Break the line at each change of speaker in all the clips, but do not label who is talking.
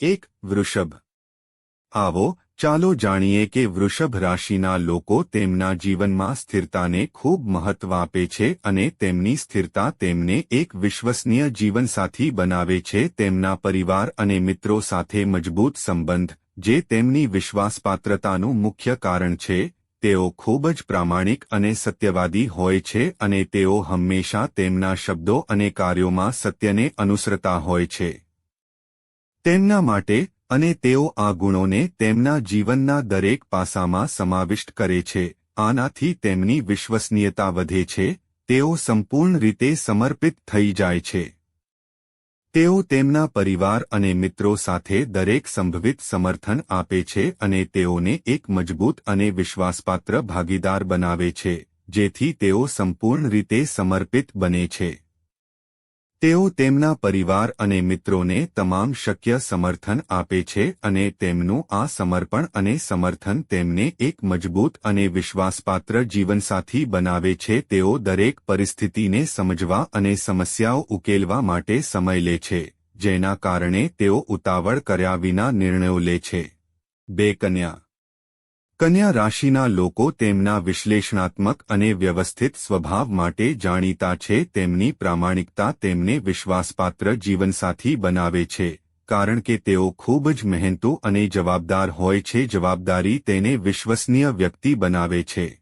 એક વૃષભ. આવો, ચાલો જાણીએ કે વૃષભ રાશિના લોકો તેમના જીવનમાં સ્થિરતાને ખૂબ મહત્વ આપે છે અને તેમની સ્થિરતા તેમને એક વિશ્વસનીય જીવનસાથી બનાવે છે. તેમના પરિવાર અને મિત્રો સાથે મજબૂત સંબંધ, જે તેમની વિશ્વાસપાત્રતાનું મુખ્ય કારણ છે, તેઓ ખૂબ જ પ્રામાણિક અને સત્યવાદી હોય છે અને તેઓ હંમેશા તેમના શબ્દો અને કાર્યોમાં સત્યને અનુસરતા હોય છે. તેમના માટે અને તેઓ આ ગુણોને તેમના જીવનના દરેક પાસામાં સમાવિષ્ટ કરે છે. આનાથી તેમની વિશ્વસનીયતા વધે છે, તેઓ સંપૂર્ણ રીતે સમર્પિત થઈ જાય છે. તેઓ તેમના પરિવાર અને મિત્રો સાથે દરેક સંભવિત સમર્થન આપે છે અને તેઓને એક મજબૂત અને વિશ્વાસપાત્ર ભાગીદાર બનાવે છે, જેથી તેઓ સંપૂર્ણ રીતે સમર્પિત બને છે. તેઓ તેમના પરિવાર અને મિત્રોને તમામ શક્ય સમર્થન આપે છે અને તેમનું આ સમર્પણ અને સમર્થન તેમને એક મજબૂત અને વિશ્વાસપાત્ર જીવનસાથી બનાવે છે. તેઓ દરેક પરિસ્થિતિને સમજવા અને સમસ્યાઓ ઉકેલવા માટે સમય લે છે, જેના કારણે તેઓ ઉતાવળ કર્યા વિના નિર્ણયો લે છે. બે કન્યા કન્યા રાશિના લોકો તેમના વિશ્લેષણાત્મક અને વ્યવસ્થિત સ્વભાવ માટે જાણીતા છે, તેમની પ્રામાણિકતા તેમને વિશ્વાસપાત્ર જીવનસાથી બનાવે છે, કારણ કે તેઓ ખૂબ જ મહેનતુ અને જવાબદાર હોય છે, જવાબદારી તેને વિશ્વસનીય વ્યક્તિ બનાવે છે.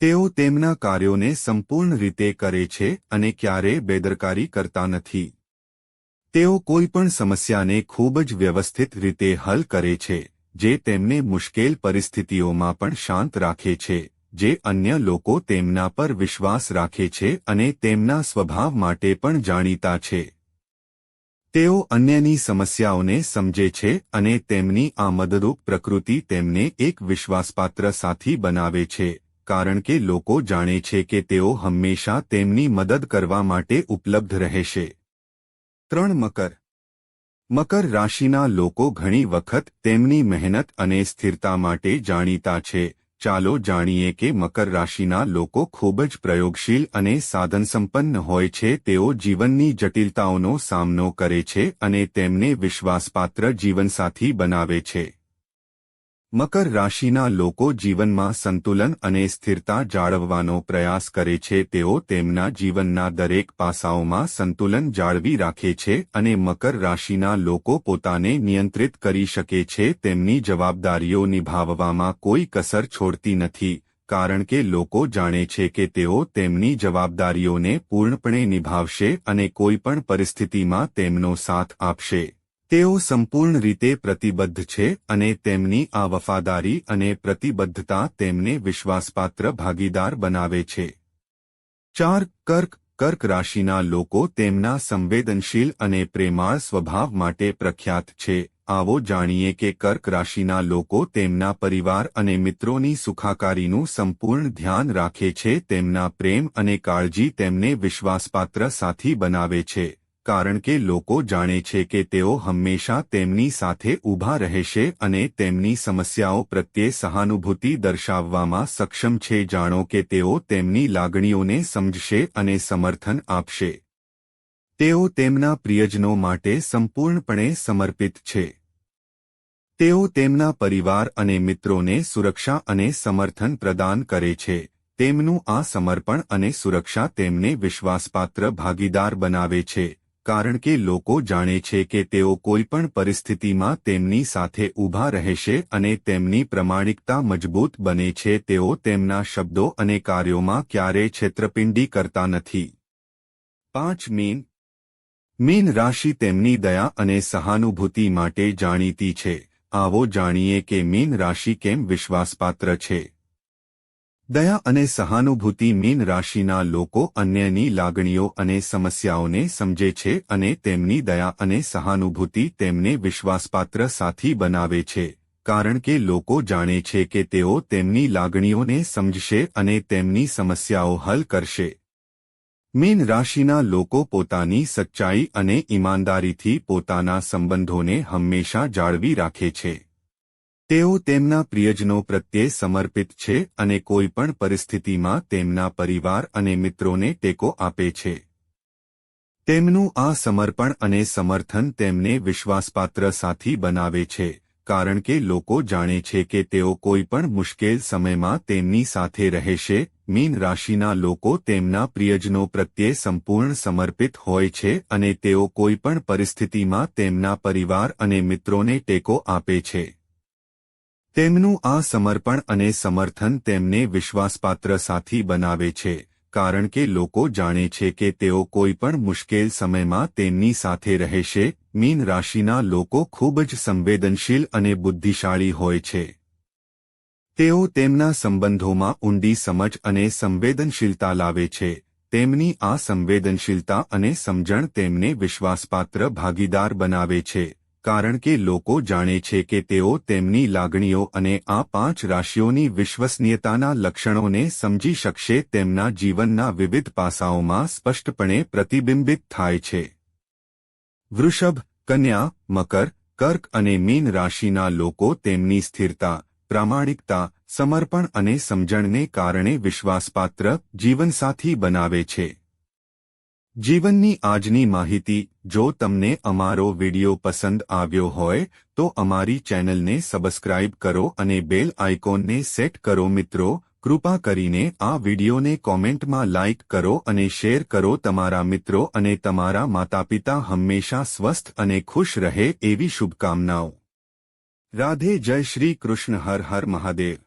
તેઓ તેમના કાર્યોને સંપૂર્ણ રીતે કરે છે અને ક્યારેય બેદરકારી કરતા નથી. તેઓ કોઈપણ સમસ્યાને ખૂબ જ વ્યવસ્થિત રીતે હલ કરે છે. જે તેમને મુશ્કેલ પરિસ્થિતિઓમાં પણ શાંત રાખે છે, જે અન્ય લોકો તેમના પર વિશ્વાસ રાખે છે અને તેમના સ્વભાવ માટે પણ જાણીતા છે. તેઓ અન્યની સમસ્યાઓને સમજે છે અને તેમની આ મદદરૂપ પ્રકૃતિ તેમને એક વિશ્વાસપાત્ર સાથી બનાવે છે, કારણ કે લોકો જાણે છે કે તેઓ હંમેશા તેમની મદદ કરવા માટે ઉપલબ્ધ રહેશે. ત્રણ મકર મકર રાશિના લોકો ઘણી વખત તેમની મહેનત અને સ્થિરતા માટે જાણીતા છે. ચાલો જાણીએ કે મકર રાશિના લોકો ખૂબ જ પ્રયોગશીલ અને સાધનસંપન્ન હોય છે. તેઓ જીવનની જટિલતાઓનો સામનો કરે છે અને તેમને વિશ્વાસપાત્ર જીવનસાથી બનાવે છે. મકર રાશિના લોકો જીવનમાં સંતુલન અને સ્થિરતા જાળવવાનો પ્રયાસ કરે છે. તેઓ તેમના જીવનના દરેક પાસાઓમાં સંતુલન જાળવી રાખે છે અને મકર રાશિના લોકો પોતાને નિયંત્રિત કરી શકે છે. તેમની જવાબદારીઓ નિભાવવામાં કોઈ કસર છોડતી નથી, કારણ કે લોકો જાણે છે કે તેઓ તેમની જવાબદારીઓને પૂર્ણપણે નિભાવશે અને કોઈપણ પરિસ્થિતિમાં તેમનો સાથ આપશે. તેઓ સંપૂર્ણ રીતે પ્રતિબદ્ધ છે અને તેમની આ વફાદારી અને પ્રતિબદ્ધતા તેમને વિશ્વાસપાત્ર ભાગીદાર બનાવે છે. ચાર, કર્ક કર્ક રાશિના લોકો તેમના સંવેદનશીલ અને પ્રેમાળ સ્વભાવ માટે પ્રખ્યાત છે. આવો જાણીએ કે કર્ક રાશિના લોકો તેમના પરિવાર અને મિત્રોની સુખાકારીનું સંપૂર્ણ ધ્યાન રાખે છે, તેમના પ્રેમ અને કાળજી તેમને વિશ્વાસપાત્ર સાથી બનાવે છે. કારણ કે લોકો જાણે છે કે તેઓ હંમેશા તેમની સાથે ઊભા રહેશે અને તેમની સમસ્યાઓ પ્રત્યે સહાનુભૂતિ દર્શાવવામાં સક્ષમ છે. જાણો કે તેઓ તેમની લાગણીઓને સમજશે અને સમર્થન આપશે. તેઓ તેમના પ્રિયજનો માટે સંપૂર્ણપણે સમર્પિત છે. તેઓ તેમના પરિવાર અને મિત્રોને સુરક્ષા અને સમર્થન પ્રદાન કરે છે. તેમનું આ સમર્પણ અને સુરક્ષા તેમને વિશ્વાસપાત્ર ભાગીદાર બનાવે છે. કારણ કે લોકો જાણે છે કે તેઓ કોઈપણ પરિસ્થિતિમાં તેમની સાથે ઊભા રહેશે અને તેમની પ્રમાણિકતા મજબૂત બને છે, તેઓ તેમના શબ્દો અને કાર્યોમાં ક્યારેય છેતરપિંડી કરતા નથી. પાંચ, મીન. મીન રાશિ તેમની દયા અને સહાનુભૂતિ માટે જાણીતી છે. આવો જાણીએ કે મીન રાશિ કેમ વિશ્વાસપાત્ર છે. દયા અને સહાનુભૂતિ મીન રાશિના લોકો અન્યની લાગણીઓ અને સમસ્યાઓને સમજે છે અને તેમની દયા અને સહાનુભૂતિ તેમને વિશ્વાસપાત્ર સાથી બનાવે છે. કારણ કે લોકો જાણે છે કે તેઓ તેમની લાગણીઓને સમજશે અને તેમની સમસ્યાઓ હલ કરશે. મીન રાશિના લોકો પોતાની સચ્ચાઈ અને ઈમાનદારીથી પોતાના સંબંધોને હંમેશા જાળવી રાખે છે. તેઓ તેમના પ્રિયજનો પ્રત્યે સમર્પિત છે અને કોઈપણ પરિસ્થિતિમાં તેમના પરિવાર અને મિત્રોને ટેકો આપે છે. તેમનું આ સમર્પણ અને સમર્થન તેમને વિશ્વાસપાત્ર સાથી બનાવે છે, કારણ કે લોકો જાણે છે કે તેઓ કોઈપણ મુશ્કેલ સમયમાં તેમની સાથે રહેશે, મીન રાશિના લોકો તેમના પ્રિયજનો પ્રત્યે સંપૂર્ણ સમર્પિત હોય છે અને તેઓ કોઈ પણ પરિસ્થિતિમાં તેમના પરિવાર અને મિત્રોને ટેકો આપે છે. તેમનું આ સમર્પણ અને સમર્થન તેમને વિશ્વાસપાત્ર સાથી બનાવે છે, કારણ કે લોકો જાણે છે કે તેઓ કોઈ પણ મુશ્કેલ સમયમાં તેમની સાથે રહેશે. મીન રાશિના લોકો ખૂબ જ સંવેદનશીલ અને બુદ્ધિશાળી હોય છે. તેઓ તેમના સંબંધોમાં ઊંડી સમજ અને સંવેદનશીલતા લાવે છે. તેમની આ સંવેદનશીલતા અને સમજણ તેમને વિશ્વાસપાત્ર ભાગીદાર બનાવે છે. કારણ કે લોકો જાણે છે કે તેઓ તેમની લાગણીઓ અને આ પાંચ રાશિઓની વિશ્વસનીયતાના લક્ષણોને સમજી શકશે તેમના જીવનના વિવિધ પાસાઓમાં સ્પષ્ટપણે પ્રતિબિંબિત થાય છે. વૃષભ, કન્યા, મકર, કર્ક અને મીન રાશિના લોકો તેમની સ્થિરતા, પ્રામાણિકતા, સમર્પણ અને સમજણને કારણે વિશ્વાસપાત્ર જીવનસાથી બનાવે છે. જીવનની આજની માહિતી જો તમને અમારો વિડિયો પસંદ આવ્યો હોય, તો અમારી ચેનલને સબસ્ક્રાઇબ કરો અને બેલ આઇકોનને સેટ કરો. મિત્રો, કૃપા કરીને આ વિડિયોને કોમેન્ટમાં લાઇક કરો અને શેર કરો. તમારા મિત્રો અને તમારા માતાપિતા હંમેશા સ્વસ્થ અને ખુશ રહે એવી શુભકામનાઓ. રાધે, જય શ્રી કૃષ્ણ. હર હર મહાદેવ.